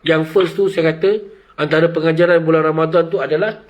Yang first tu saya kata antara pengajaran bulan Ramadan tu adalah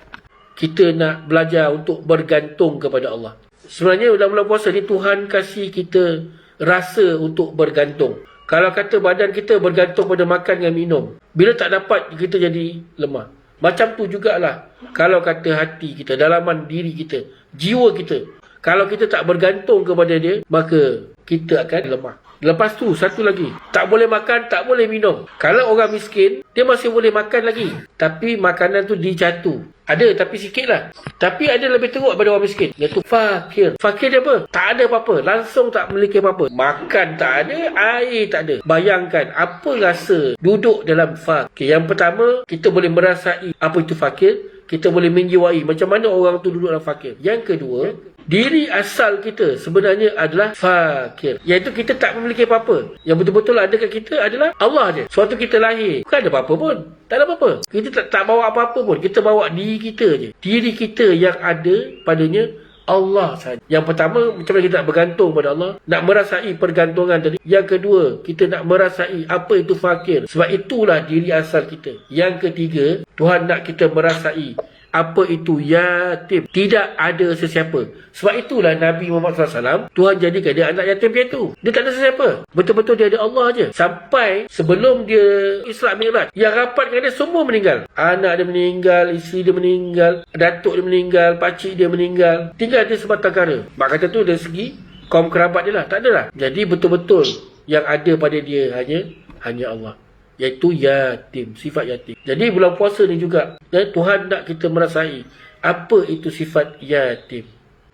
kita nak belajar untuk bergantung kepada Allah. Sebenarnya dalam bulan puasa ni Tuhan kasih kita rasa untuk bergantung. Kalau kata badan kita bergantung pada makan dan minum. Bila tak dapat kita jadi lemah. Macam tu jugalah. Kalau kata hati kita, dalaman diri kita, jiwa kita. Kalau kita tak bergantung kepada dia, maka kita akan lemah. Lepas tu, satu lagi. Tak boleh makan, tak boleh minum. Kalau orang miskin, dia masih boleh makan lagi. Tapi makanan tu dijatuh. Ada, tapi sikit lah. Tapi ada lebih teruk daripada orang miskin. Iaitu fakir. Fakir dia apa? Tak ada apa-apa. Langsung tak memiliki apa-apa. Makan tak ada, air tak ada. Bayangkan, apa rasa duduk dalam fakir. Yang pertama, kita boleh merasai apa itu fakir. Kita boleh menjiwai macam mana orang tu duduk dalam fakir. Yang kedua, diri asal kita sebenarnya adalah fakir. Iaitu kita tak memiliki apa-apa. Yang betul-betul ada kat kita adalah Allah je. Suatu kita lahir, bukan ada apa-apa pun. Tak ada apa-apa. Kita tak, tak bawa apa-apa pun. Kita bawa diri kita je. Diri kita yang ada padanya Allah saja. Yang pertama, macam mana kita nak bergantung pada Allah. Nak merasai pergantungan tadi. Yang kedua, kita nak merasai apa itu fakir. Sebab itulah diri asal kita. Yang ketiga, Tuhan nak kita merasai apa itu yatim. Tidak ada sesiapa. Sebab itulah Nabi Muhammad SAW, Tuhan jadikan dia anak yatim piatu. Dia tak ada sesiapa. Betul-betul dia ada Allah je. Sampai sebelum dia Isra Mi'raj, yang rapat dengan dia semua meninggal. Anak dia meninggal, isteri dia meninggal, datuk dia meninggal, pakcik dia meninggal. Tinggal dia sebatang kara. Mak kata tu dari segi kaum kerabat dia lah. Tak ada lah. Jadi betul-betul yang ada pada dia hanya hanya Allah iaitu yatim, sifat yatim. Jadi bulan puasa ni juga ya, Tuhan nak kita merasai apa itu sifat yatim.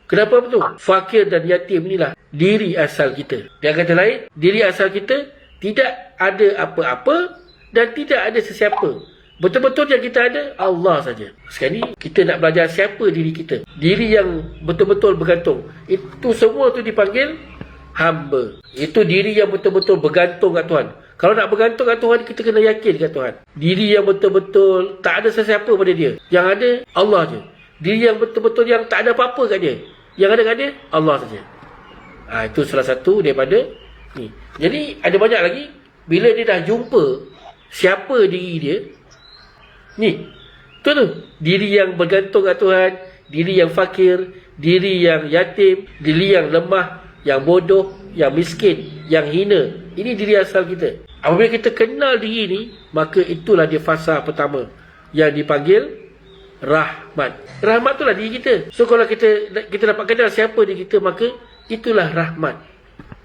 Kenapa betul? Fakir dan yatim inilah diri asal kita. Yang kata lain, diri asal kita tidak ada apa-apa dan tidak ada sesiapa. Betul-betul yang kita ada Allah saja. Sekarang ni kita nak belajar siapa diri kita. Diri yang betul-betul bergantung. Itu semua tu dipanggil hamba. Itu diri yang betul-betul bergantung kat Tuhan. Kalau nak bergantung kat Tuhan, kita kena yakin kat Tuhan. Diri yang betul-betul tak ada sesiapa pada dia. Yang ada, Allah je. Diri yang betul-betul yang tak ada apa-apa kat dia. Yang ada kat dia, Allah saja. Ha, itu salah satu daripada ni. Jadi, ada banyak lagi. Bila dia dah jumpa siapa diri dia, ni. Tu tu. Diri yang bergantung kat Tuhan, diri yang fakir, diri yang yatim, diri yang lemah, yang bodoh, yang miskin, yang hina. Ini diri asal kita. Apabila kita kenal diri ini, maka itulah dia fasa pertama yang dipanggil rahmat. Rahmat itulah diri kita. So kalau kita kita dapat kenal siapa diri kita, maka itulah rahmat.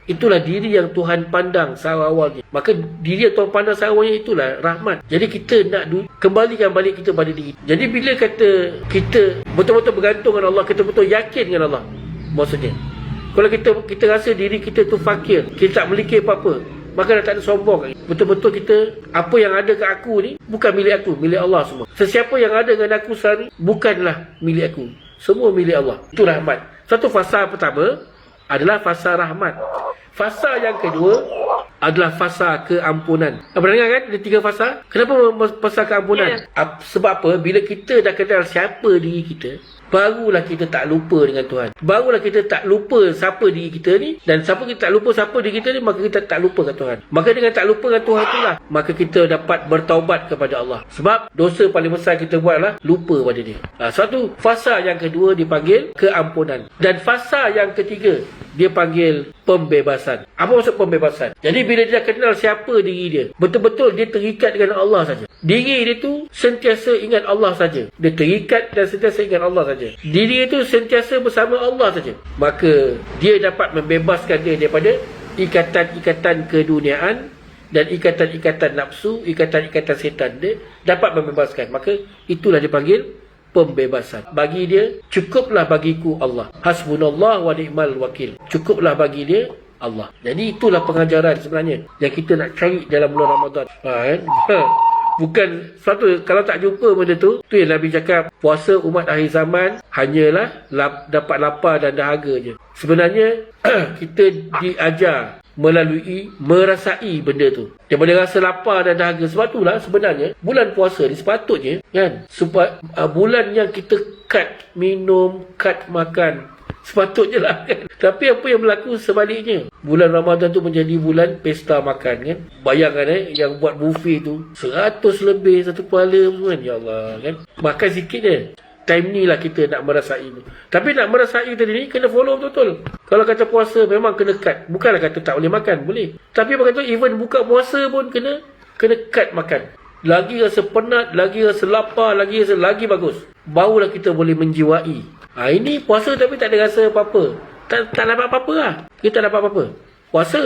Itulah diri yang Tuhan pandang seawal-awalnya. Maka diri yang Tuhan pandang seawalnya itulah rahmat. Jadi kita nak kembalikan balik kita pada diri. Jadi bila kata kita betul-betul bergantung dengan Allah, kita betul yakin dengan Allah. Maksudnya. Kalau kita kita rasa diri kita tu fakir, kita tak memiliki apa-apa, maka dah tak ada sombong. Betul-betul kita apa yang ada kat aku ni bukan milik aku, milik Allah semua. Sesiapa yang ada dengan aku sekarang ni bukanlah milik aku. Semua milik Allah. Itu rahmat. Satu fasa pertama adalah fasa rahmat. Fasa yang kedua adalah fasa keampunan. Apa dengar kan? Ada tiga fasa. Kenapa fasa keampunan? Yeah. Sebab apa? Bila kita dah kenal siapa diri kita, barulah kita tak lupa dengan Tuhan. Barulah kita tak lupa siapa diri kita ni dan siapa kita tak lupa siapa diri kita ni maka kita tak lupa dengan Tuhan. Maka dengan tak lupa dengan Tuhan itulah maka kita dapat bertaubat kepada Allah. Sebab dosa paling besar kita buat adalah lupa pada dia. Ha, satu fasa yang kedua dipanggil keampunan dan fasa yang ketiga dia panggil pembebasan. Apa maksud pembebasan? Jadi bila dia kenal siapa diri dia, betul-betul dia terikat dengan Allah saja. Diri dia tu sentiasa ingat Allah saja. Dia terikat dan sentiasa ingat Allah saja. Diri itu sentiasa bersama Allah saja. Maka dia dapat membebaskan dia daripada ikatan-ikatan keduniaan dan ikatan-ikatan nafsu, ikatan-ikatan setan dia dapat membebaskan. Maka itulah dipanggil pembebasan. Bagi dia cukuplah bagiku Allah. Hasbunallah wa ni'mal wakil. Cukuplah bagi dia Allah. Jadi itulah pengajaran sebenarnya yang kita nak cari dalam bulan Ramadan. Ha, kan? Ha. Bukan satu kalau tak jumpa benda tu, tu yang Nabi cakap puasa umat akhir zaman hanyalah lap, dapat lapar dan dahaga je. Sebenarnya kita diajar melalui merasai benda tu. Daripada rasa lapar dan dahaga sebab itulah sebenarnya bulan puasa ni sepatutnya kan supaya uh, bulan yang kita cut minum, cut makan Sepatutnya lah kan. Tapi apa yang berlaku sebaliknya. Bulan Ramadan tu menjadi bulan pesta makan kan. Bayangkan eh, yang buat buffet tu. Seratus lebih satu kepala tu kan. Ya Allah kan. Makan sikit je. Time ni lah kita nak merasai tu. Tapi nak merasai tadi ni kena follow betul-betul. Kalau kata puasa memang kena cut. Bukanlah kata tak boleh makan. Boleh. Tapi apa kata even buka puasa pun kena kena cut makan. Lagi rasa penat, lagi rasa lapar, lagi rasa lagi bagus. Barulah kita boleh menjiwai. Ha, ini puasa tapi tak ada rasa apa-apa. Tak, tak dapat apa-apa lah. Kita tak dapat apa-apa. Puasa.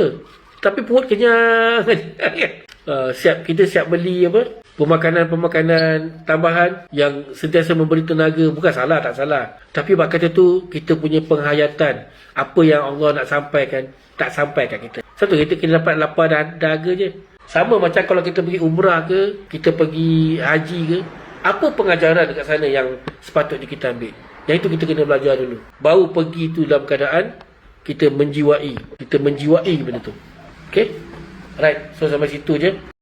Tapi perut kenyang. uh, siap Kita siap beli apa? Pemakanan-pemakanan tambahan yang sentiasa memberi tenaga. Bukan salah, tak salah. Tapi bak kata tu, kita punya penghayatan. Apa yang Allah nak sampaikan, tak sampai kat kita. Satu, kita kena dapat lapar dan dahaga je. Sama macam kalau kita pergi umrah ke, kita pergi haji ke, apa pengajaran dekat sana yang sepatutnya kita ambil? Yang itu kita kena belajar dulu. Baru pergi tu dalam keadaan kita menjiwai. Kita menjiwai benda tu. Okay? Right. So sampai situ je.